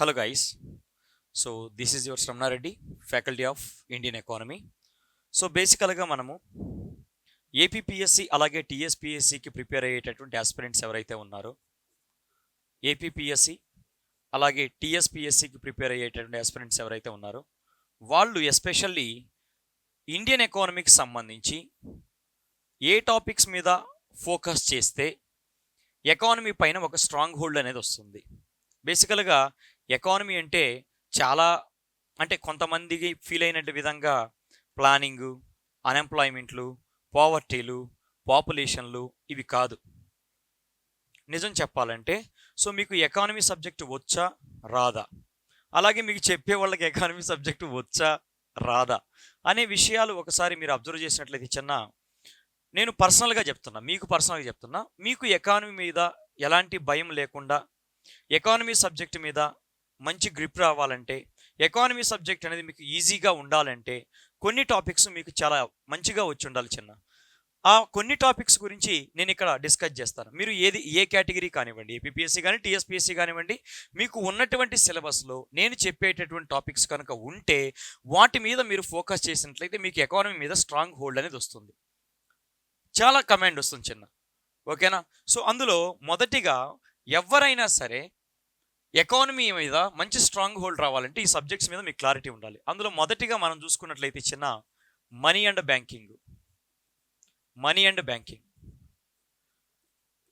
Hello guys so this is your Sramna faculty of Indian economy so బేసికల్గా మనము APPSC అలాగే టీఎస్పిఎస్సికి prepare అయ్యేటటువంటి aspirants ఎవరైతే ఉన్నారో ఏపీపీఎస్సి అలాగే టీఎస్పిఎస్సికి ప్రిపేర్ అయ్యేటటువంటి ఆస్పిరెంట్స్ ఎవరైతే ఉన్నారో వాళ్ళు ఎస్పెషల్లీ ఇండియన్ ఎకానమీకి సంబంధించి ఏ టాపిక్స్ మీద ఫోకస్ చేస్తే ఎకానమీ పైన ఒక స్ట్రాంగ్ హోల్డ్ అనేది వస్తుంది. బేసికల్గా ఎకానమీ అంటే చాలా అంటే కొంతమందికి ఫీల్ అయినట్టు విధంగా ప్లానింగు అన్ఎంప్లాయ్మెంట్లు పావర్టీలు పాపులేషన్లు ఇవి కాదు. నిజం చెప్పాలంటే సో మీకు ఎకానమీ సబ్జెక్టు వచ్చా రాదా? అలాగే మీకు చెప్పే వాళ్ళకి ఎకానమీ సబ్జెక్టు వచ్చా రాదా? అనే విషయాలు ఒకసారి మీరు అబ్జర్వ్ చేసినట్లయితే చిన్న నేను పర్సనల్గా చెప్తున్నా మీకు పర్సనల్గా చెప్తున్నా మీకు ఎకానమీ మీద ఎలాంటి భయం లేకుండా ఎకానమీ సబ్జెక్ట్ మీద మంచి గ్రిప్ రావాలంటే ఎకానమీ సబ్జెక్ట్ అనేది మీకు ఈజీగా ఉండాలంటే కొన్ని టాపిక్స్ మీకు చాలా మంచిగా వచ్చి ఉండాలి చిన్న. ఆ కొన్ని టాపిక్స్ గురించి నేను ఇక్కడ డిస్కస్ చేస్తాను. మీరు ఏది ఏ కేటగిరీ కానివ్వండి ఏపీఎస్సీ కానీ టీఎస్పీఎస్సీ కానివ్వండి మీకు ఉన్నటువంటి సిలబస్లో నేను చెప్పేటటువంటి టాపిక్స్ కనుక ఉంటే వాటి మీద మీరు ఫోకస్ చేసినట్లయితే మీకు ఎకానమీ మీద స్ట్రాంగ్ హోల్డ్ అనేది వస్తుంది. చాలా కమాండ్ వస్తుంది చిన్న. ఓకేనా? సో అందులో మొదటిగా ఎవరైనా సరే ఎకానమీ మీద మంచి స్ట్రాంగ్ హోల్డ్ రావాలంటే ఈ సబ్జెక్ట్స్ మీద మీకు క్లారిటీ ఉండాలి. అందులో మొదటిగా మనం చూసుకున్నట్లయితే చిన్న money and banking money and banking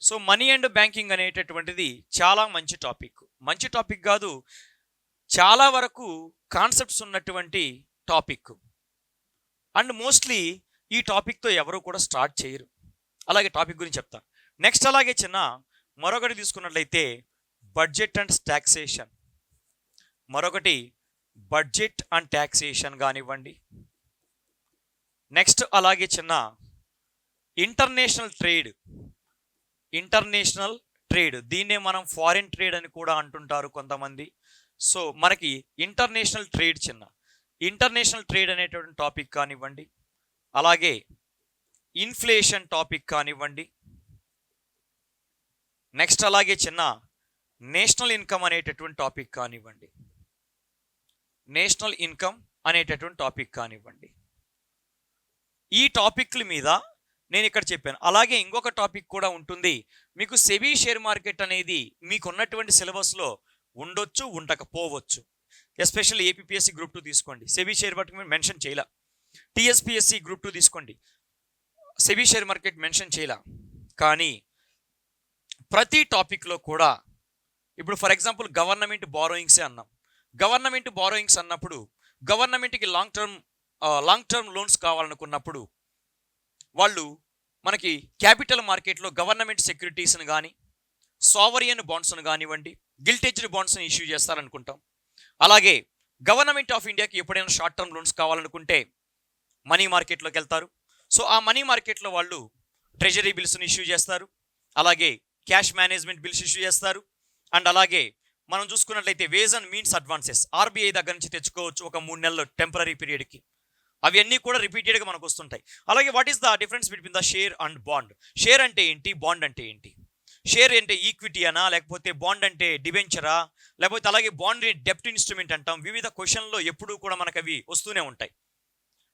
so money and banking అనేటటువంటిది చాలా మంచి టాపిక్ మంచి టాపిక్ కాదు చాలా వరకు కాన్సెప్ట్స్ ఉన్నటువంటి టాపిక్ అండ్ మోస్ట్లీ ఈ టాపిక్తో ఎవరు కూడా స్టార్ట్ చేయరు. అలాగే టాపిక్ గురించి చెప్తా నెక్స్ట్ అలాగే చిన్న మరొకటి తీసుకున్నట్లయితే బడ్జెట్ అండ్ ట్యాక్సేషన్ మరొకటి బడ్జెట్ అండ్ ట్యాక్సేషన్ కానివ్వండి. నెక్స్ట్ అలాగే చిన్న ఇంటర్నేషనల్ ట్రేడ్. ఇంటర్నేషనల్ ట్రేడ్ దీన్నే మనం ఫారిన్ ట్రేడ్ అని కూడా అంటుంటారు కొంతమంది. సో మనకి ఇంటర్నేషనల్ ట్రేడ్ చిన్న. ఇంటర్నేషనల్ ట్రేడ్ అనేటువంటి టాపిక్ కానివ్వండి. అలాగే ఇన్ఫ్లేషన్ టాపిక్ కానివ్వండి. నెక్స్ట్ అలాగే చిన్న నేషనల్ ఇన్కమ్ అనేటటువంటి టాపిక్ కానివ్వండి. నేషనల్ ఇన్కమ్ అనేటటువంటి టాపిక్ కానివ్వండి. ఈ టాపిక్ల మీద నేను ఇక్కడ చెప్పాను. అలాగే ఇంకొక టాపిక్ కూడా ఉంటుంది. మీకు సెబీ షేర్ మార్కెట్ అనేది మీకు ఉన్నటువంటి సిలబస్లో ఉండొచ్చు ఉండకపోవచ్చు. ఎస్పెషల్ ఏపీఎస్సి గ్రూప్ టూ తీసుకోండి. సెబీ షేర్ మార్కెట్ మెన్షన్ చేయలే. టీఎస్పిఎస్సి గ్రూప్ టూ తీసుకోండి. సెబీ షేర్ మార్కెట్ మెన్షన్ చేయలే. కానీ ప్రతి టాపిక్లో కూడా ఇప్పుడు ఫర్ ఎగ్జాంపుల్ గవర్నమెంట్ బారోయింగ్సే అన్నాం. గవర్నమెంట్ బారోయింగ్స్ అన్నప్పుడు గవర్నమెంట్కి long term long term loans కావాలనుకున్నప్పుడు వాళ్ళు మనకి క్యాపిటల్ మార్కెట్లో గవర్నమెంట్ సెక్యూరిటీస్ని కానీ సావరియన్ బాండ్స్ను కానివ్వండి గిల్టేజ్డ్ బాండ్స్ని ఇష్యూ చేస్తారనుకుంటాం. అలాగే గవర్నమెంట్ ఆఫ్ ఇండియాకి ఎప్పుడైనా షార్ట్ టర్మ్ లోన్స్ కావాలనుకుంటే మనీ మార్కెట్లోకి వెళ్తారు. సో ఆ మనీ మార్కెట్లో వాళ్ళు ట్రెజరీ బిల్స్ని ఇష్యూ చేస్తారు. అలాగే క్యాష్ మేనేజ్మెంట్ బిల్స్ ఇష్యూ చేస్తారు. అండ్ అలాగే మనం చూసుకున్నట్లయితే ways and means advances. RBI దగ్గర నుంచి తెచ్చుకోవచ్చు ఒక మూడు నెలలు టెంపరీ పీరియడ్కి. అవన్నీ కూడా రిపీటెడ్గా మనకు వస్తుంటాయి. అలాగే what is the difference between the share and bond? Share అంటే ఏంటి? బాండ్ అంటే ఏంటి? షేర్ అంటే ఈక్విటీ అనా? లేకపోతే బాండ్ అంటే డిబెంచరా? లేకపోతే అలాగే బాండ్ డెప్ట్ ఇన్స్ట్రుమెంట్ అంటాం? వివిధ క్వశ్చన్లో ఎప్పుడూ కూడా మనకు అవి వస్తూనే ఉంటాయి.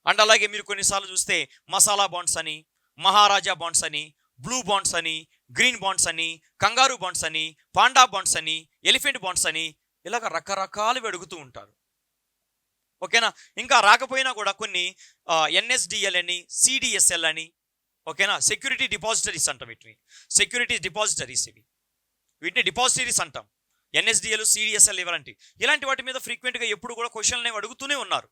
అండ్ అలాగే మీరు కొన్నిసార్లు చూస్తే మసాలా బాండ్స్ అని మహారాజా బాండ్స్ అని బ్లూ బాండ్స్ అని గ్రీన్ బాండ్స్ అని కంగారు బాండ్స్ అని పాండా బాండ్స్ అని ఎలిఫెంట్ బాండ్స్ అని ఇలాగ రకరకాలు అడుగుతూ ఉంటారు. ఓకేనా? ఇంకా రాకపోయినా కూడా కొన్ని ఎన్ఎస్డిఎల్ అని సిడిఎస్ఎల్ అని ఓకేనా? సెక్యూరిటీ డిపాజిటరీస్ అంటాం వీటిని. సెక్యూరిటీ డిపాజిటరీస్ ఇవి. వీటిని డిపాజిటరీస్ అంటాం. ఎన్ఎస్డిఎల్ సిడిఎస్ఎల్ ఇలాంటి ఇలాంటి వాటి మీద ఫ్రీక్వెంట్గా ఎప్పుడు కూడా క్వశ్చన్లు అనేవి అడుగుతూనే ఉన్నారు.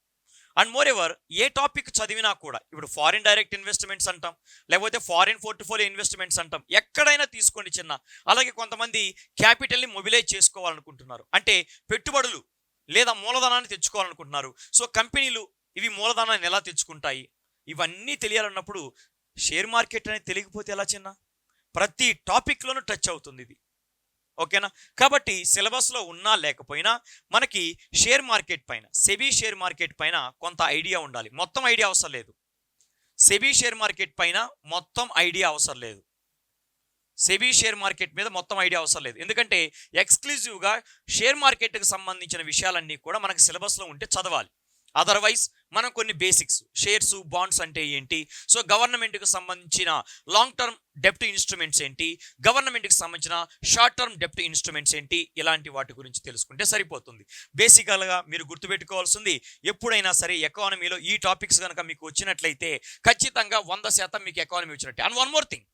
అండ్ మోర్ ఎవర్ ఏ టాపిక్ చదివినా కూడా ఇప్పుడు ఫారిన్ డైరెక్ట్ ఇన్వెస్ట్మెంట్స్ అంటాం లేకపోతే ఫారిన్ పోర్ట్ఫోలియో ఇన్వెస్ట్మెంట్స్ అంటాం ఎక్కడైనా తీసుకోండి చిన్న. అలాగే కొంతమంది క్యాపిటల్ని మొబిలైజ్ చేసుకోవాలనుకుంటున్నారు. అంటే పెట్టుబడులు లేదా మూలధనాన్ని తెచ్చుకోవాలనుకుంటున్నారు. సో కంపెనీలు ఇవి మూలధనాన్ని ఎలా తెచ్చుకుంటాయి? ఇవన్నీ తెలియాలన్నప్పుడు షేర్ మార్కెట్ అనేది తెలియకపోతే ఎలా చిన్న? ప్రతి టాపిక్లోనూ టచ్ అవుతుంది ఇది. ఓకేనా? కాబట్టి సిలబస్లో ఉన్నా లేకపోయినా మనకి షేర్ మార్కెట్ పైన సెబీ షేర్ మార్కెట్ పైన కొంత ఐడియా ఉండాలి. మొత్తం ఐడియా అవసరం లేదు. సెబీ షేర్ మార్కెట్ పైన మొత్తం ఐడియా అవసరం లేదు. సెబీ షేర్ మార్కెట్ మీద మొత్తం ఐడియా అవసరం లేదు. ఎందుకంటే ఎక్స్క్లూజివ్గా షేర్ మార్కెట్కి సంబంధించిన విషయాలన్నీ కూడా మనకు సిలబస్లో ఉంటే చదవాలి. అదర్వైజ్ మనం కొన్ని బేసిక్స్ షేర్స్ బాండ్స్ అంటే ఏంటి? సో గవర్నమెంట్కి సంబంధించిన లాంగ్ టర్మ్ డెప్ట్ ఇన్స్ట్రుమెంట్స్ ఏంటి? గవర్నమెంట్కి సంబంధించిన షార్ట్ టర్మ్ డెప్ట్ ఇన్స్ట్రుమెంట్స్ ఏంటి? ఇలాంటి వాటి గురించి తెలుసుకుంటే సరిపోతుంది. బేసికల్గా మీరు గుర్తుపెట్టుకోవాల్సింది ఎప్పుడైనా సరే ఎకానమీలో ఈ టాపిక్స్ కనుక మీకు వచ్చినట్లయితే ఖచ్చితంగా వంద శాతం మీకు ఎకానమీ వచ్చినట్టే. అండ్ వన్ మోర్ థింగ్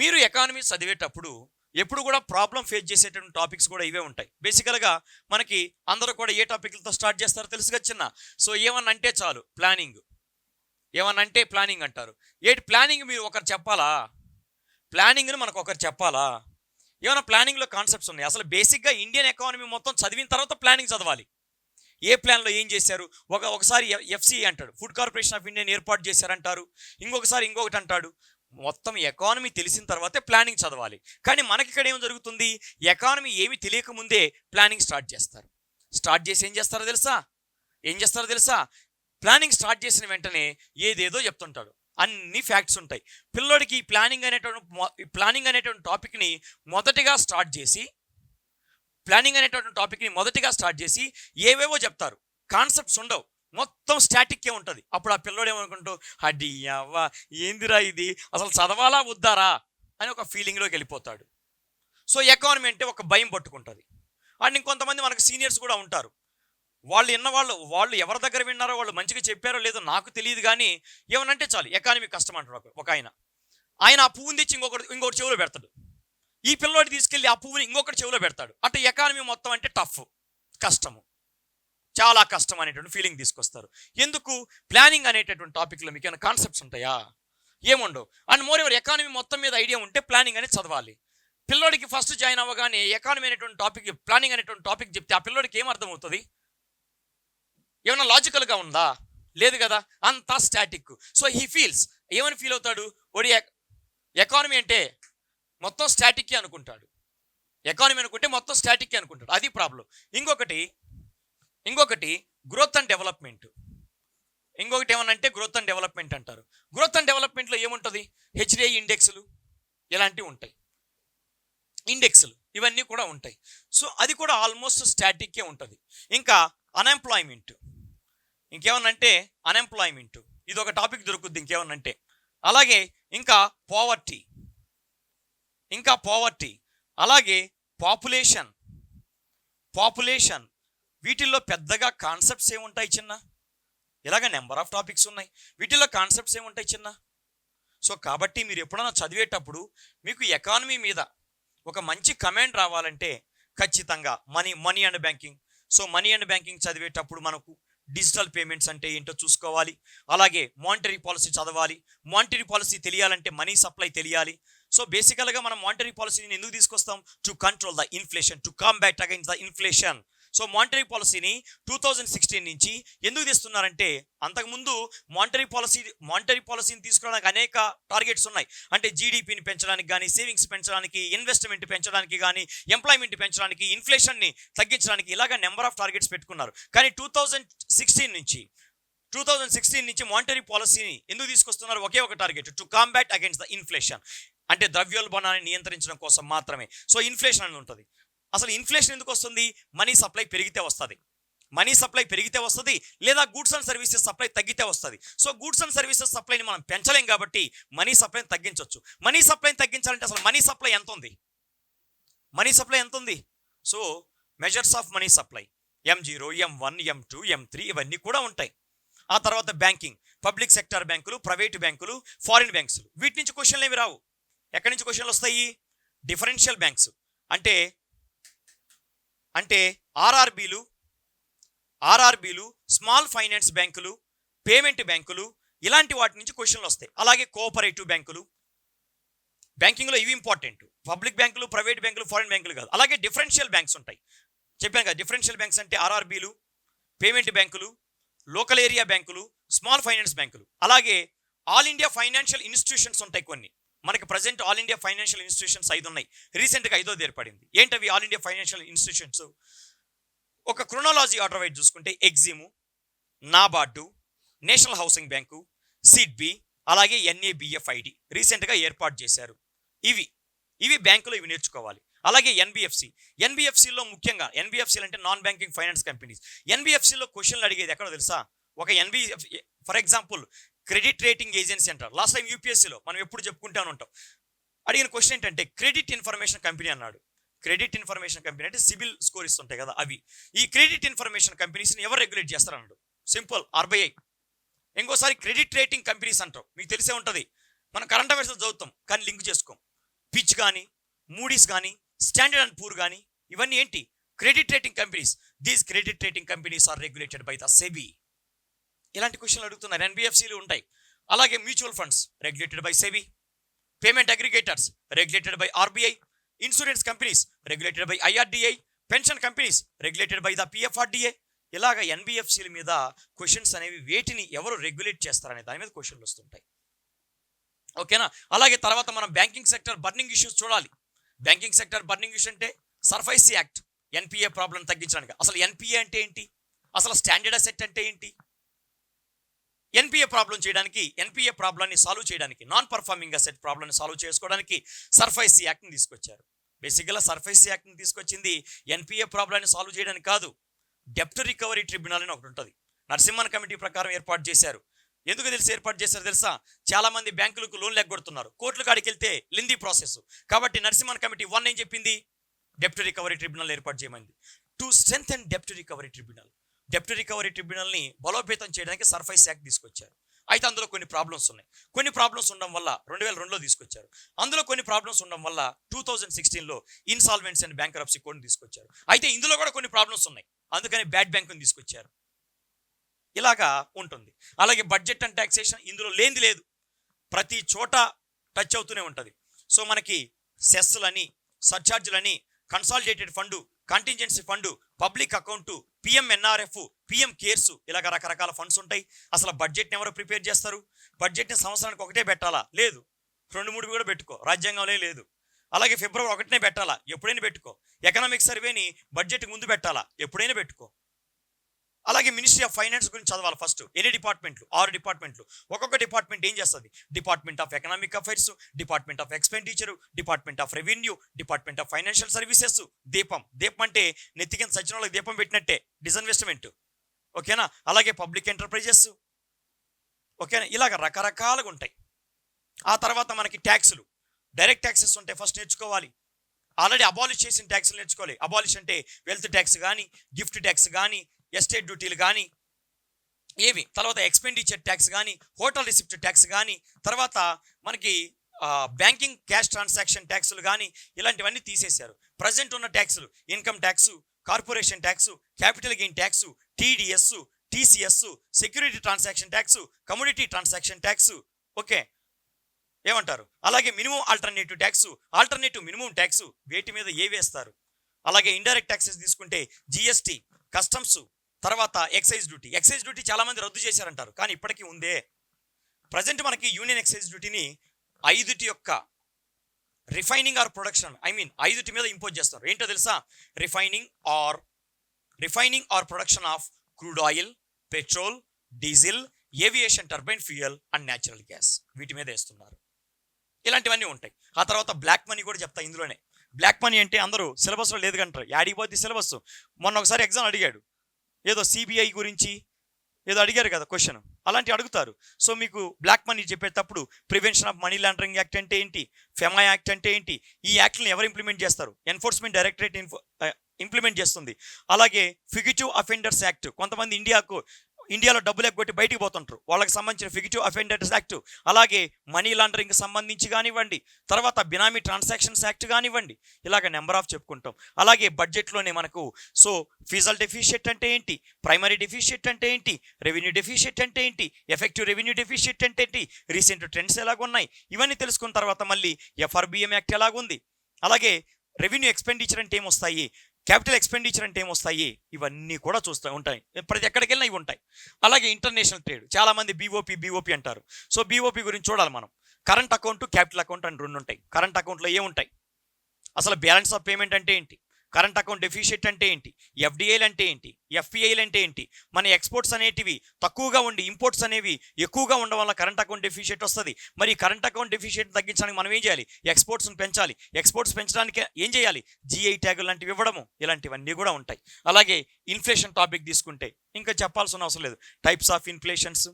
మీరు ఎకానమీ చదివేటప్పుడు ఎప్పుడు కూడా ప్రాబ్లం ఫేస్ చేసేటువంటి టాపిక్స్ కూడా ఇవే ఉంటాయి. బేసికల్గా మనకి అందరూ కూడా ఏ టాపిక్లతో స్టార్ట్ చేస్తారో తెలుసుగా చిన్న. సో ఏమన్నా అంటే చాలు ప్లానింగ్. ఏమన్నా అంటే ప్లానింగ్ అంటారు. ఏంటి ప్లానింగ్ మీరు ఒకరు చెప్పాలా? ప్లానింగ్ని మనకు ఒకరు చెప్పాలా? ఏమైనా ప్లానింగ్లో కాన్సెప్ట్స్ ఉన్నాయి? అసలు బేసిక్గా ఇండియన్ ఎకానమీ మొత్తం చదివిన తర్వాత ప్లానింగ్ చదవాలి. ఏ ప్లాన్లో ఏం చేశారు? ఒక ఒకసారి ఎఫ్సి అంటాడు. ఫుడ్ కార్పొరేషన్ ఆఫ్ ఇండియన్ ఏర్పాటు చేశారంటారు. ఇంకొకసారి ఇంకొకటి అంటాడు. మొత్తం ఎకానమీ తెలిసిన తర్వాతే ప్లానింగ్ చదవాలి. కానీ మనకి ఇక్కడ ఏం జరుగుతుంది? ఎకానమీ ఏమి తెలియక ముందే ప్లానింగ్ స్టార్ట్ చేస్తారు. స్టార్ట్ చేసి ఏం చేస్తారో తెలుసా? ఏం చేస్తారో తెలుసా? ప్లానింగ్ స్టార్ట్ చేసిన వెంటనే ఏదేదో చెప్తుంటాడు. అన్ని ఫ్యాక్ట్స్ ఉంటాయి. పిల్లోడికి ఈ ప్లానింగ్ అనేటువంటి ప్లానింగ్ అనేటువంటి టాపిక్ని మొదటిగా స్టార్ట్ చేసి ప్లానింగ్ అనేటువంటి టాపిక్ని మొదటిగా స్టార్ట్ చేసి ఏవేవో చెప్తారు. కాన్సెప్ట్స్ ఉండవు. మొత్తం స్టాటిక్కే ఉంటుంది. అప్పుడు ఆ పిల్లోడు ఏమనుకుంటూ అడ్డి అవ్వా ఏందిరా ఇది? అసలు చదవాలా వద్దారా? అని ఒక ఫీలింగ్లోకి వెళ్ళిపోతాడు. సో ఎకానమీ అంటే ఒక భయం పట్టుకుంటుంది. అండ్ ఇంకొంతమంది మనకు సీనియర్స్ కూడా ఉంటారు. వాళ్ళు విన్నవాళ్ళు వాళ్ళు ఎవరి దగ్గర విన్నారో వాళ్ళు మంచిగా చెప్పారో లేదో నాకు తెలియదు కానీ ఏమనంటే చాలు ఎకానమీ కష్టం అంటాడు ఒక- ఒక ఆయన. ఆయన ఆ పువ్వుని తెచ్చి ఇంకొకటి ఇంకొకటి చెవిలో పెడతాడు. ఈ పిల్లోడి తీసుకెళ్ళి ఆ పువ్వుని ఇంకొకటి చెవిలో పెడతాడు. అంటే ఎకానమీ మొత్తం అంటే టఫ్ కష్టము. చాలా కష్టం అనేటువంటి ఫీలింగ్ తీసుకొస్తారు. ఎందుకు? ప్లానింగ్ అనేటటువంటి టాపిక్లో మీకు ఏమైనా కాన్సెప్ట్స్ ఉంటాయా? ఏముండవు. అండ్ మోర్ ఎవర్ ఎకానమీ మొత్తం మీద ఐడియా ఉంటే ప్లానింగ్ అనేది చదవాలి. పిల్లోడికి ఫస్ట్ జాయిన్ అవ్వగానే ఎకానమీ అనేటువంటి టాపిక్ ప్లానింగ్ అనేటువంటి టాపిక్ చెప్తే ఆ పిల్లోడికి ఏం అర్థమవుతుంది? ఏమైనా లాజికల్గా ఉందా? లేదు కదా? అంతా స్టాటిక్ సో హీ ఫీల్స్ ఏమని ఫీల్ అవుతాడు? ఒడి ఎకానమీ అంటే మొత్తం స్టాటిక్కే అనుకుంటాడు. ఎకానమీ అనుకుంటే మొత్తం స్టాటిక్కే అనుకుంటాడు. అది ప్రాబ్లం ఇంకొకటి ఇంకొకటి గ్రోత్ అండ్ డెవలప్మెంట్ ఇంకొకటి ఏమనంటే గ్రోత్ అండ్ డెవలప్మెంట్ అంటారు. గ్రోత్ అండ్ డెవలప్మెంట్లో ఏముంటుంది? హెచ్డిఐ ఇండెక్స్లు ఇలాంటివి ఉంటాయి. ఇండెక్స్లు ఇవన్నీ కూడా ఉంటాయి. సో అది కూడా ఆల్మోస్ట్ స్టాటిక్కే ఉంటుంది. ఇంకా అన్ఎంప్లాయ్మెంట్ ఇంకేమనంటే అన్ఎంప్లాయ్మెంట్ ఇది ఒక టాపిక్ దొరుకుద్ది ఇంకేమనంటే అలాగే ఇంకా పోవర్టీ ఇంకా పోవర్టీ అలాగే పాపులేషన్ పాపులేషన్ వీటిల్లో పెద్దగా కాన్సెప్ట్స్ ఏముంటాయి చిన్న? ఇలాగ నెంబర్ ఆఫ్ టాపిక్స్ ఉన్నాయి. వీటిల్లో కాన్సెప్ట్స్ ఏముంటాయి చిన్న? సో కాబట్టి మీరు ఎప్పుడైనా చదివేటప్పుడు మీకు ఎకానమీ మీద ఒక మంచి కమెంట్ రావాలంటే ఖచ్చితంగా money money and banking so money and banking చదివేటప్పుడు మనకు డిజిటల్ పేమెంట్స్ అంటే ఏంటో చూసుకోవాలి. అలాగే మానిటరీ పాలసీ చదవాలి. మానిటరీ పాలసీ తెలియాలంటే మనీ సప్లై తెలియాలి. సో బేసికల్గా మనం మానిటరీ పాలసీని ఎందుకు తీసుకొస్తాం? To control the inflation to combat against the inflation so monetary పాలసీని టూ థౌజండ్ సిక్స్టీన్ నుంచి ఎందుకు తీస్తున్నారంటే అంతకుముందు మానిటరీ పాలసీ మానిటరీ పాలసీని తీసుకోవడానికి అనేక టార్గెట్స్ ఉన్నాయి. అంటే జీడిపిని పెంచడానికి కానీ సేవింగ్స్ పెంచడానికి ఇన్వెస్ట్మెంట్ పెంచడానికి కానీ ఎంప్లాయ్మెంట్ పెంచడానికి ఇన్ఫ్లేషన్ని తగ్గించడానికి ఇలాగ నెంబర్ ఆఫ్ టార్గెట్స్ పెట్టుకున్నారు. కానీ టూ థౌజండ్ సిక్స్టీన్ నుంచి టూ థౌజండ్ సిక్స్టీన్ నుంచి మానిటరీ పాలసీని ఎందుకు తీసుకొస్తున్నారు? ఒకే ఒక target to combat against the inflation అంటే ద్రవ్యోల్బణాన్ని నియంత్రించడం కోసం మాత్రమే. సో ఇన్ఫ్లేషన్ అని ఉంటుంది. అసలు ఇన్ఫ్లేషన్ ఎందుకు వస్తుంది? మనీ సప్లై పెరిగితే వస్తుంది. మనీ సప్లై పెరిగితే వస్తుంది లేదా గూడ్స్ అండ్ సర్వీసెస్ సప్లై తగ్గితే వస్తుంది. సో గూడ్స్ అండ్ సర్వీసెస్ సప్లైని మనం పెంచలేం కాబట్టి మనీ సప్లైని తగ్గించవచ్చు మనీ సప్లైని తగ్గించాలంటే అసలు మనీ సప్లై ఎంత ఉంది మనీ సప్లై ఎంత ఉంది so measures of money supply M zero M one M two M three ఇవన్నీ కూడా ఉంటాయి. ఆ తర్వాత బ్యాంకింగ్ పబ్లిక్ సెక్టర్ బ్యాంకులు ప్రైవేట్ బ్యాంకులు ఫారిన్ బ్యాంక్స్ వీటి నుంచి క్వశ్చన్లు ఏమి రావు? ఎక్కడి నుంచి క్వశ్చన్లు వస్తాయి? Differential banks. అంటే అంటే ఆర్ఆర్బీలు ఆర్ఆర్బీలు స్మాల్ ఫైనాన్స్ బ్యాంకులు పేమెంట్ బ్యాంకులు ఇలాంటి వాటి నుంచి క్వశ్చన్లు వస్తాయి. అలాగే కోఆపరేటివ్ బ్యాంకులు. బ్యాంకింగ్లో ఇవి ఇంపార్టెంట్. పబ్లిక్ బ్యాంకులు ప్రైవేట్ బ్యాంకులు ఫారిన్ బ్యాంకులు కాదు. అలాగే డిఫరెన్షియల్ బ్యాంక్స్ ఉంటాయి. చెప్పాను కదా డిఫరెన్షియల్ బ్యాంక్స్ అంటే ఆర్ఆర్బీలు పేమెంట్ బ్యాంకులు లోకల్ ఏరియా బ్యాంకులు స్మాల్ ఫైనాన్స్ బ్యాంకులు. అలాగే ఆల్ ఇండియా ఫైనాన్షియల్ ఇన్స్టిట్యూషన్స్ ఉంటాయి కొన్ని. మనకి present all India financial institutions ఐదు ఉన్నాయి. రీసెంట్గా ఐదోది ఏర్పడింది. ఏంటవి ఆల్ ఇండియా ఫైనాన్షియల్ ఇన్స్టిట్యూషన్స్ ఒక క్రొనాలజీ ఆర్డర్ వైజ్ చూసుకుంటే EXIM NABARD national housing bank SIDBI అలాగే ఎన్ఏబిఎఫ్ ఐడి రీసెంట్గా ఏర్పాటు చేశారు. ఇవి. ఇవి బ్యాంకులో ఇవి నేర్చుకోవాలి. అలాగే ఎన్బిఎఫ్సి ఎన్బిఎఫ్సిలో ముఖ్యంగా ఎన్బిఎఫ్సీలు అంటే నాన్ బ్యాంకింగ్ ఫైనాన్స్ కంపెనీస్ ఎన్బిఎఫ్సిలో క్వశ్చన్లు అడిగేది ఎక్కడో తెలుసా? ఒక NBF for example credit rating agency అంటారు. లాస్ట్ టైం యూపీఎస్సీలో మనం ఎప్పుడు చెప్పుకుంటాను ఉంటాం. అడిగిన క్వశ్చన్ ఏంటంటే క్రెడిట్ ఇన్ఫర్మేషన్ కంపెనీ అన్నాడు. క్రెడిట్ ఇన్ఫర్మేషన్ కంపెనీ అంటే సిబిల్ స్కోర్ ఇస్తుంటాయి కదా అవి. ఈ క్రెడిట్ ఇన్ఫర్మేషన్ కంపెనీస్ని ఎవరు రెగ్యులేట్ చేస్తారన్నాడు సింపుల్ ఆర్బీఐ. ఇంకోసారి క్రెడిట్ రేటింగ్ కంపెనీస్ అంటాం. మీకు తెలిసే ఉంటుంది. మనం కరెంట్ అఫైర్స్ చదువుతాం కానీ లింక్ చేసుకోం. పిచ్ కానీ మూడీస్ కానీ స్టాండర్డ్ అండ్ పూర్ కానీ ఇవన్నీ ఏంటి? Credit rating companies. These credit rating companies are regulated by the SEBI ఇలాంటి క్వశ్చన్లు అడుగుతున్నారు. ఎన్బిఎఫ్సిలు ఉంటాయి. అలాగే mutual funds regulated by SEBI payment aggregators regulated by RBI insurance companies regulated by IRDI pension companies regulated by the PFRDA ఇలాగ ఎన్బిఎఫ్సిల మీద questions అనేవి వేటిని ఎవరు రెగ్యులేట్ చేస్తారనే దాని మీద క్వశ్చన్లు వస్తుంటాయి. ఓకేనా? అలాగే తర్వాత మనం బ్యాంకింగ్ సెక్టర్ బర్నింగ్ ఇష్యూస్ చూడాలి. బ్యాంకింగ్ సెక్టర్ బర్నింగ్ ఇష్యూ అంటే సర్ఫైసీ యాక్ట్ ఎన్పిఏ ప్రాబ్లం తగ్గించడానికి. అసలు ఎన్పిఏ అంటే ఏంటి? అసలు స్టాండర్డ్ అసెట్ అంటే ఏంటి? ఎన్పిఏ ప్రాబ్లం చేయడానికి ఎన్పిఏ ప్రాబ్లాన్ని సాల్వ్ చేయడానికి నాన్ పర్ఫార్మింగ్ అసెట్ ప్రాబ్లమ్ని సాల్వ్ చేసుకోవడానికి సర్ఫైసీ యాక్ట్ని తీసుకొచ్చారు. బేసిక్గా సర్ఫైసీ యాక్ట్ని తీసుకొచ్చింది ఎన్పిఏ ప్రాబ్లమ్ని సాల్వ్ చేయడానికి కాదు డెప్ట్ రికవరీ ట్రిబ్యునల్ అని ఒకటి ఉంటుంది. నరసింహన్ కమిటీ ప్రకారం ఏర్పాటు చేశారు. ఎందుకు తెలిసి ఏర్పాటు చేశారు తెలుసా? చాలా మంది బ్యాంకులకు లోన్లు ఎగ్గొడుతున్నారు కోర్టుల కాడికి వెళ్తే లింది ప్రాసెస్. కాబట్టి నరసింహన్ కమిటీ వన్ ఏం చెప్పింది? డెప్ట్ రికవరీ ట్రిబ్యునల్ ఏర్పాటు చేయమంది. టు స్ట్రెంగ్ అండ్ డెప్ట్ రికవరీ ట్రిబ్యునల్ డెప్ట్ రికవరీ ట్రిబ్యునల్ని బలోపేతం చేయడానికి సర్ఫైస్ యాక్ట్ తీసుకొచ్చారు. అయితే అందులో కొన్ని ప్రాబ్లమ్స్ ఉన్నాయి. కొన్ని ప్రాబ్లమ్స్ ఉండడం వల్ల రెండు వేల రెండులో తీసుకొచ్చారు. అందులో కొన్ని ప్రాబ్లమ్స్ ఉండడం వల్ల టూ థౌజండ్ సిక్స్టీన్లో ఇన్సాల్వెంట్స్ అండ్ బ్యాంకరప్సీ కోడ్ని తీసుకొచ్చారు. అయితే ఇందులో కూడా కొన్ని ప్రాబ్లమ్స్ ఉన్నాయి. అందుకని బ్యాడ్ బ్యాంకుని తీసుకొచ్చారు. ఇలాగా ఉంటుంది. అలాగే బడ్జెట్ అండ్ ట్యాక్సేషన్ ఇందులో లేనిది లేదు. ప్రతి చోట టచ్ అవుతూనే ఉంటుంది. సో మనకి సెస్లని సర్చార్జులని consolidated fund contingency fund public account PMNRF PM CARES ఇలాగ రకరకాల ఫండ్స్ ఉంటాయి. అసలు బడ్జెట్ని ఎవరు ప్రిపేర్ చేస్తారు? బడ్జెట్ని సంవత్సరానికి ఒకటే పెట్టాలా? లేదు. రెండు మూడు కూడా పెట్టుకో. రాజ్యాంగంలో లేదు. అలాగే ఫిబ్రవరి ఒకటినే పెట్టాలా? ఎప్పుడైనా పెట్టుకో. ఎకనామిక్ సర్వేని బడ్జెట్ ముందు పెట్టాలా? ఎప్పుడైనా పెట్టుకో. అలాగే మినిస్ట్రీ ఆఫ్ ఫైనాన్స్ గురించి చదవాలి ఫస్ట్ ఎన్ని డిపార్ట్మెంట్లు ఆరు డిపార్ట్మెంట్లు ఒక్కొక్క డిపార్ట్మెంట్ ఏం చేస్తుంది? Department of economic affairs department of expenditure department of revenue department of financial services DIPAM. DIPAM అంటే నెత్తికిన సచిన దీపం పెట్టినట్టే. డిజన్వెస్ట్మెంట్ ఓకేనా? అలాగే పబ్లిక్ ఎంటర్ప్రైజెస్ ఓకేనా? ఇలాగ రకరకాలుగా ఉంటాయి. ఆ తర్వాత మనకి ట్యాక్సులు డైరెక్ట్ ట్యాక్సెస్ ఉంటాయి ఫస్ట్ నేర్చుకోవాలి. ఆల్రెడీ అబాలిష్ చేసిన ట్యాక్స్లు నేర్చుకోవాలి. అబాలిష్ అంటే వెల్త్ ట్యాక్స్ కానీ గిఫ్ట్ ట్యాక్స్ కానీ ఎస్టేట్ డ్యూటీలు కానీ ఏవి? తర్వాత ఎక్స్పెండిచర్ ట్యాక్స్ కానీ హోటల్ రిసిప్ట్ ట్యాక్స్ కానీ తర్వాత మనకి బ్యాంకింగ్ క్యాష్ ట్రాన్సాక్షన్ ట్యాక్సులు కానీ ఇలాంటివన్నీ తీసేశారు. ప్రజెంట్ ఉన్న ట్యాక్సులు income tax corporation tax capital gain tax TDS TCS security transaction tax community transaction tax okay? ఏమంటారు? అలాగే minimum alternative tax alternative minimum tax వేటి మీద ఏ వేస్తారు? అలాగే ఇండైరెక్ట్ ట్యాక్సెస్ తీసుకుంటే జిఎస్టీ కస్టమ్స్ తర్వాత ఎక్సైజ్ డ్యూటీ. ఎక్సైజ్ డ్యూటీ చాలా మంది రద్దు చేశారంటారు. కానీ ఇప్పటికీ ఉందే. ప్రజెంట్ మనకి యూనియన్ ఎక్సైజ్ డ్యూటీని ఐదుటి యొక్క refining or production I mean ఐదుటి మీద ఇంపోజ్ చేస్తారు. ఏంటో తెలుసా? Refining or refining or production of crude oil petrol diesel aviation turbine fuel and natural gas వీటి మీద వేస్తున్నారు. ఇలాంటివన్నీ ఉంటాయి. ఆ తర్వాత బ్లాక్ మనీ కూడా చెప్తా ఇందులోనే. బ్లాక్ మనీ అంటే అందరూ సిలబస్లో లేదు కంటారు యాడికి పోద్ది సిలబస్. మొన్న ఒకసారి ఎగ్జామ్ అడిగాడు. ఏదో సిబిఐ గురించి ఏదో అడిగారు కదా క్వశ్చన్ అలాంటివి అడుగుతారు. సో మీకు బ్లాక్ మనీ చెప్పేటప్పుడు prevention of money laundering act అంటే ఏంటి? ఫెమా యాక్ట్ అంటే ఏంటి? ఈ యాక్ట్ని ఎవరు ఇంప్లిమెంట్ చేస్తారు? ఎన్ఫోర్స్మెంట్ డైరెక్టరేట్ ఇంప్లిమెంట్ చేస్తుంది. అలాగే ఫిగిటివ్ అఫెండర్స్ యాక్ట్ కొంతమంది ఇండియాకు ఇండియాలో డబ్బులు ఎగ్గొట్టి బయటికి పోతుంటారు. వాళ్ళకి సంబంధించిన ఫిగిటివ్ అఫెండర్స్ యాక్ట్ అలాగే మనీ లాండరింగ్ సంబంధించి కానివ్వండి తర్వాత బినామీ ట్రాన్సాక్షన్స్ యాక్ట్ కానివ్వండి ఇలాగ నెంబర్ ఆఫ్ చెప్పుకుంటాం. అలాగే బడ్జెట్లోనే మనకు సో ఫీజల్ డెఫిషియట్ అంటే ఏంటి? ప్రైమరీ డెఫిషియట్ అంటే ఏంటి? రెవెన్యూ డెఫిషియట్ అంటే ఏంటి? ఎఫెక్టివ్ రెవెన్యూ డెఫిషియట్ అంటే ఏంటి? రీసెంట్ ట్రెండ్స్ ఎలాగున్నాయి? ఇవన్నీ తెలుసుకున్న తర్వాత మళ్ళీ ఎఫ్ఆర్బిఎం యాక్ట్ ఎలాగుంది? అలాగే రెవెన్యూ ఎక్స్పెండిచర్ అంటే ఏమొస్తాయి? క్యాపిటల్ ఎక్స్పెండిచర్ అంటే ఏమొస్తాయి? ఇవన్నీ కూడా చూస్తూ ఉంటాయి. ప్రతి ఎక్కడికి వెళ్ళినా ఇవి ఉంటాయి. అలాగే ఇంటర్నేషనల్ ట్రేడ్. చాలామంది బీఓపీ బీఓపీ అంటారు. సో బీఓపీ గురించి చూడాలి మనం. కరెంట్ అకౌంట్ క్యాపిటల్ అకౌంట్ అని రెండు ఉంటాయి కరెంట్ అకౌంట్లో ఏముంటాయి? అసలు బ్యాలెన్స్ ఆఫ్ పేమెంట్ అంటే ఏంటి? కరెంట్ అకౌంట్ డెఫిషియట్ అంటే ఏంటి? ఎఫ్డిఐలు అంటే ఏంటి? ఎఫ్పిఐలు అంటే ఏంటి? మన ఎక్స్పోర్ట్స్ అనేటివి తక్కువగా ఉండి ఇంపోర్ట్స్ అనేవి ఎక్కువగా ఉండడం వల్ల కరెంట్ అకౌంట్ డెఫిషియట్ వస్తుంది. మరి కరెంట్ అకౌంట్ డెఫిషియట్ తగ్గించడానికి మనం ఏం చేయాలి? ఎక్స్పోర్ట్స్ని పెంచాలి. ఎక్స్పోర్ట్స్ పెంచడానికి ఏం చేయాలి? జిఐ ట్యాగులు లాంటివి ఇవ్వడము ఇలాంటివన్నీ కూడా ఉంటాయి. అలాగే ఇన్ఫ్లేషన్ టాపిక్ తీసుకుంటే ఇంకా చెప్పాల్సిన అవసరం లేదు. టైప్స్ ఆఫ్ ఇన్ఫ్లేషన్స్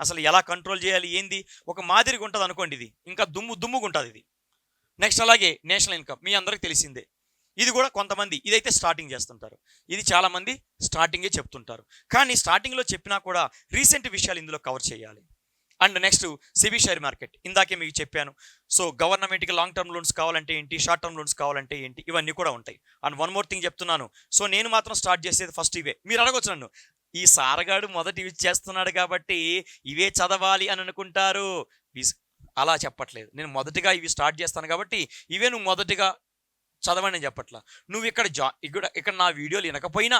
అసలు ఎలా కంట్రోల్ చేయాలి? ఏంది? ఒక మాదిరిగా ఉంటుంది అనుకోండి ఇది. ఇంకా దుమ్ము దుమ్ముగా ఉంటుంది ఇది. నెక్స్ట్ అలాగే నేషనల్ ఇన్కమ్. మీ అందరికి తెలిసిందే. ఇది కూడా కొంతమంది ఇదైతే స్టార్టింగ్ చేస్తుంటారు. ఇది చాలామంది స్టార్టింగే చెప్తుంటారు. కానీ స్టార్టింగ్లో చెప్పినా కూడా రీసెంట్ విషయాలు ఇందులో కవర్ చేయాలి. And next SEBI share market. ఇందాకే మీకు చెప్పాను. సో గవర్నమెంట్కి లాంగ్ టర్మ్ లోన్స్ కావాలంటే ఏంటి? షార్ట్ టర్మ్ లోన్స్ కావాలంటే ఏంటి? ఇవన్నీ కూడా ఉంటాయి. అండ్ వన్ మోర్ థింగ్ చెప్తున్నాను. సో నేను మాత్రం స్టార్ట్ చేసేది ఫస్ట్ ఇవే. మీరు అడగొచ్చు నన్ను. ఈ సారగాడు మొదటి ఇవి చేస్తున్నాడు కాబట్టి ఇవే చదవాలి అని అనుకుంటారు. అలా చెప్పట్లేదు. నేను మొదటిగా ఇవి స్టార్ట్ చేస్తాను కాబట్టి ఇవే నువ్వు మొదటిగా చదవని చెప్పట్లా. నువ్వు ఇక్కడ జా ఇక్కడ ఇక్కడ నా వీడియోలు వినకపోయినా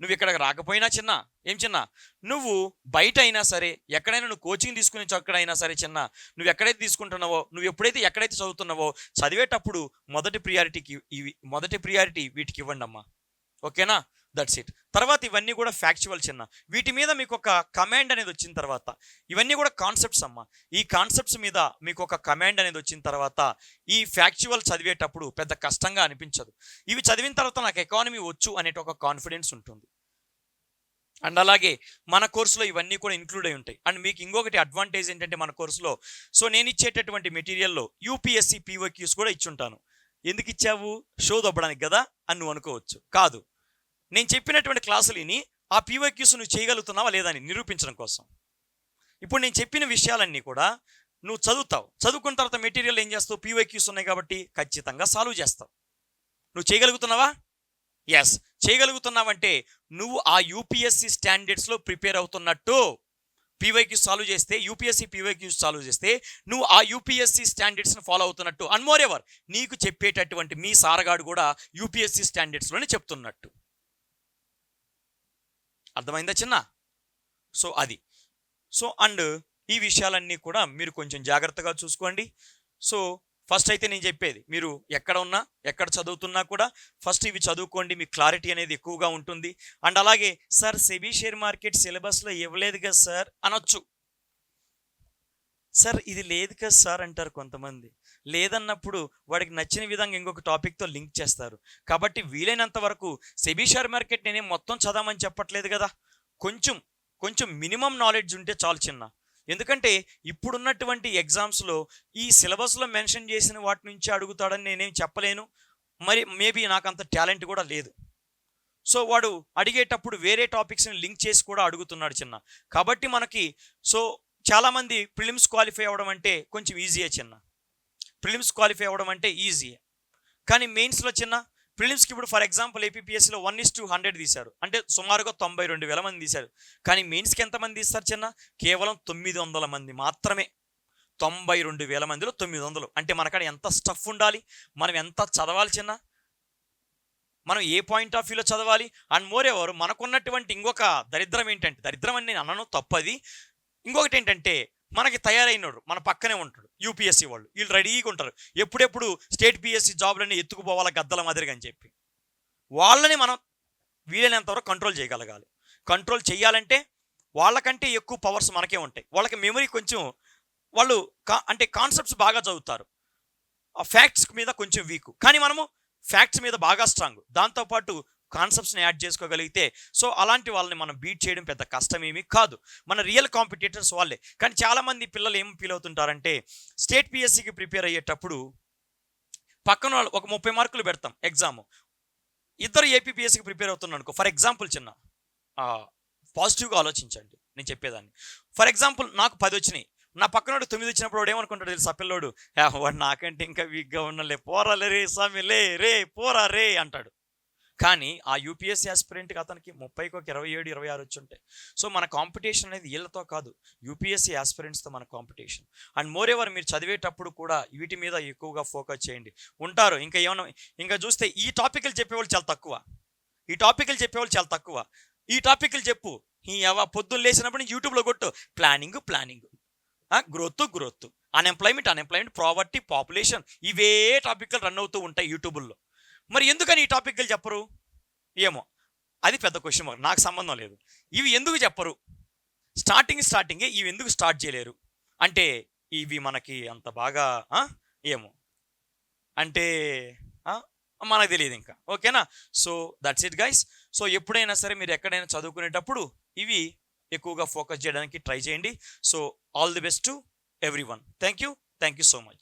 నువ్వు ఇక్కడికి రాకపోయినా చిన్న ఏం చిన్న? నువ్వు బయట అయినా సరే ఎక్కడైనా నువ్వు కోచింగ్ తీసుకునే ఎక్కడైనా సరే చిన్న నువ్వు ఎక్కడైతే తీసుకుంటున్నావో నువ్వు ఎప్పుడైతే ఎక్కడైతే చదువుతున్నావో చదివేటప్పుడు మొదటి ప్రియారిటీకి ఇవి మొదటి ప్రియారిటీ వీటికి ఇవ్వండి అమ్మా ఓకేనా? దట్స్ ఇట్ తర్వాత ఇవన్నీ కూడా ఫ్యాక్చువల్ చిన్న. వీటి మీద మీకు ఒక కమాండ్ అనేది వచ్చిన తర్వాత ఇవన్నీ కూడా కాన్సెప్ట్స్ అమ్మా. ఈ కాన్సెప్ట్స్ మీద మీకు ఒక కమాండ్ అనేది వచ్చిన తర్వాత ఈ ఫ్యాక్చువల్ చదివేటప్పుడు పెద్ద కష్టంగా అనిపించదు. ఇవి చదివిన తర్వాత నాకు ఎకానమీ వచ్చు అనేట ఒక కాన్ఫిడెన్స్ ఉంటుంది. అండ్ అలాగే మన కోర్సులో ఇవన్నీ కూడా ఇంక్లూడ్ అయి ఉంటాయి. అండ్ మీకు ఇంకొకటి అడ్వాంటేజ్ ఏంటంటే మన కోర్సులో సో నేను ఇచ్చేటటువంటి మెటీరియల్లో యూపీఎస్సీ పీఓక్యూస్ కూడా ఇచ్చుంటాను. ఎందుకు ఇచ్చావు? షో దొబ్బడానికి కదా? అని నువ్వు అనుకోవచ్చు. కాదు. నేను చెప్పినటువంటి క్లాసులు విని ఆ పీఓక్యూస్ నువ్వు చేయగలుగుతున్నావా లేదా అని నిరూపించడం కోసం. ఇప్పుడు నేను చెప్పిన విషయాలన్నీ కూడా నువ్వు చదువుతావు. చదువుకున్న తర్వాత మెటీరియల్ ఏం చేస్తావు? పీఓక్యూస్ ఉన్నాయి కాబట్టి ఖచ్చితంగా సాల్వ్ చేస్తావు. నువ్వు చేయగలుగుతున్నావా? ఎస్ చేయగలుగుతున్నావంటే నువ్వు ఆ యూపీఎస్సి స్టాండర్డ్స్లో ప్రిపేర్ అవుతున్నట్టు పీవైక్యూస్ సాల్వ్ చేస్తే యూపీఎస్సి పీవైక్యూస్ సాల్వ్ చేస్తే నువ్వు ఆ యూపీఎస్సి స్టాండర్డ్స్ని ఫాలో అవుతున్నట్టు. అండ్ మోర్ ఎవర్ నీకు చెప్పేటటువంటి మీ సారగాడు కూడా యూపీఎస్సి స్టాండర్డ్స్లోనే చెప్తున్నట్టు. అర్థమైందా చిన్న? సో అది. సో అండ్ ఈ విషయాలన్నీ కూడా మీరు కొంచెం జాగ్రత్తగా చూసుకోండి. సో ఫస్ట్ అయితే నేను చెప్పేది మీరు ఎక్కడ ఉన్నా ఎక్కడ చదువుతున్నా కూడా ఫస్ట్ ఇవి చదువుకోండి మీ క్లారిటీ అనేది ఎక్కువగా ఉంటుంది. అండ్ అలాగే సార్ సెబీ షేర్ మార్కెట్ సిలబస్లో ఇవ్వలేదు కదా సార్? అనొచ్చు. సార్ ఇది లేదు కదా సార్ అంటారు కొంతమంది. లేదన్నప్పుడు వాడికి నచ్చిన విధంగా ఇంకొక టాపిక్తో లింక్ చేస్తారు. కాబట్టి వీలైనంత వరకు సెబీ షేర్ మార్కెట్ నేనే మొత్తం చదవమని చెప్పట్లేదు కదా. కొంచెం కొంచెం మినిమం నాలెడ్జ్ ఉంటే చాలు చిన్న. ఎందుకంటే ఇప్పుడున్నటువంటి ఎగ్జామ్స్లో ఈ సిలబస్లో మెన్షన్ చేసిన వాటి నుంచి అడుగుతాడని నేనేం చెప్పలేను. మరి మేబీ నాకు అంత టాలెంట్ కూడా లేదు. సో వాడు అడిగేటప్పుడు వేరే టాపిక్స్ని లింక్ చేసి కూడా అడుగుతున్నాడు చిన్న. కాబట్టి మనకి సో చాలామంది ప్రిలిమ్స్ క్వాలిఫై అవ్వడం అంటే కొంచెం ఈజీయే చిన్న. ప్రిలిమ్స్ క్వాలిఫై అవ్వడం అంటే ఈజీ కానీ మెయిన్స్లో చిన్న ప్రిలిమ్స్కి ఇప్పుడు ఫర్ ఎగ్జాంపుల్ ఏపీఎస్సీలో వన్ ఇస్ టూ హండ్రెడ్ తీశారు. అంటే సుమారుగా తొంభై రెండు వేల మంది తీశారు. కానీ మెయిన్స్కి ఎంతమంది తీస్తారు చిన్న? కేవలం తొమ్మిది వందల మంది మాత్రమే. తొంభై రెండు వేల మందిలో తొమ్మిది వందలు. అంటే మనకాడ ఎంత స్టఫ్ ఉండాలి? మనం ఎంత చదవాలి చిన్న? మనం ఏ పాయింట్ ఆఫ్ వ్యూలో చదవాలి? అండ్ మోర్ ఎవరు మనకున్నటువంటి ఇంకొక దరిద్రం ఏంటంటే దరిద్రం అని నేను అనను తప్పది. ఇంకొకటి ఏంటంటే మనకి తయారైనడు మన పక్కనే ఉంటాడు యూపీఎస్సీ వాళ్ళు. వీళ్ళు రెడీగా ఉంటారు. ఎప్పుడెప్పుడు స్టేట్ పిఎస్సీ జాబ్లన్నీ ఎత్తుకుపోవాలా గద్దల మాదిరిగా అని చెప్పి. వాళ్ళని మనం వీలైనంతవరకు కంట్రోల్ చేయగలగాలి. కంట్రోల్ చేయాలంటే వాళ్ళకంటే ఎక్కువ పవర్స్ మనకే ఉంటాయి. వాళ్ళకి మెమరీ కొంచెం వాళ్ళు కా అంటే కాన్సెప్ట్స్ బాగా చదువుతారు. ఆ ఫ్యాక్ట్స్ మీద కొంచెం వీక్. కానీ మనము ఫ్యాక్ట్స్ మీద బాగా స్ట్రాంగ్. దాంతోపాటు కాన్సెప్ట్స్ని యాడ్ చేసుకోగలిగితే సో అలాంటి వాళ్ళని మనం బీట్ చేయడం పెద్ద కష్టమేమీ కాదు. మన రియల్ కాంపిటేటర్స్ వాళ్ళే. కానీ చాలామంది పిల్లలు ఏం ఫీల్ అవుతుంటారంటే స్టేట్ పిఎస్సికి ప్రిపేర్ అయ్యేటప్పుడు పక్కన వాళ్ళు ఒక ముప్పై మార్కులు పెడతాం ఎగ్జామ్. ఇద్దరు ఏపీపీఎస్సికి ప్రిపేర్ అవుతున్నాను అనుకో ఫర్ ఎగ్జాంపుల్ చిన్న పాజిటివ్గా ఆలోచించండి నేను చెప్పేదాన్ని. ఫర్ ఎగ్జాంపుల్ నాకు పది వచ్చినాయి. నా పక్కనోడు తొమ్మిది వచ్చినప్పుడు వాడు ఏమనుకుంటాడు తెలుసు? ఆ పిల్లోడు వాడు నాకంటే ఇంకా వీక్గా ఉన్నలే పోరాలే రే స్వామి లే రే పోరా రే అంటాడు. కానీ ఆ యూపీఎస్సీ ఆస్పిరెంట్కి అతనికి ముప్పైకి ఒక ఇరవై ఏడు ఇరవై ఆరు వచ్చి ఉంటాయి. సో మన కాంపిటీషన్ అనేది వీళ్ళతో కాదు. యూపీఎస్సీ ఆస్పిరెంట్స్తో మన కాంపిటీషన్ అండ్ మోర్ ఎవర్ మీరు చదివేటప్పుడు కూడా వీటి మీద ఎక్కువగా ఫోకస్ చేయండి. ఉంటారు. ఇంకా ఏమైనా ఇంకా చూస్తే ఈ టాపిక్లు చెప్పేవాళ్ళు చాలా తక్కువ. ఈ టాపిక్లు చెప్పేవాళ్ళు చాలా తక్కువ. ఈ టాపిక్లు చెప్పు. ఈ ఎవ పొద్దున్న లేచినప్పుడు యూట్యూబ్లో కొట్టు. Planning planning growth growth unemployment unemployment poverty population ఇవే టాపిక్లు రన్ అవుతూ ఉంటాయి యూట్యూబ్లో మరి ఎందుకని ఈ టాపిక్లు చెప్పరు? ఏమో. అది పెద్ద క్వశ్చన్ మార్క్ నాకు సంబంధం లేదు. ఇవి ఎందుకు చెప్పరు? స్టార్టింగ్ స్టార్టింగే ఇవి ఎందుకు స్టార్ట్ చేయలేరు? అంటే ఇవి మనకి అంత బాగా ఏమో. అంటే మనకు తెలియదు ఇంకా. ఓకేనా? So that's it guys so ఎప్పుడైనా సరే మీరు ఎక్కడైనా చదువుకునేటప్పుడు ఇవి ఎక్కువగా ఫోకస్ చేయడానికి ట్రై చేయండి. So all the best to everyone thank you thank you so much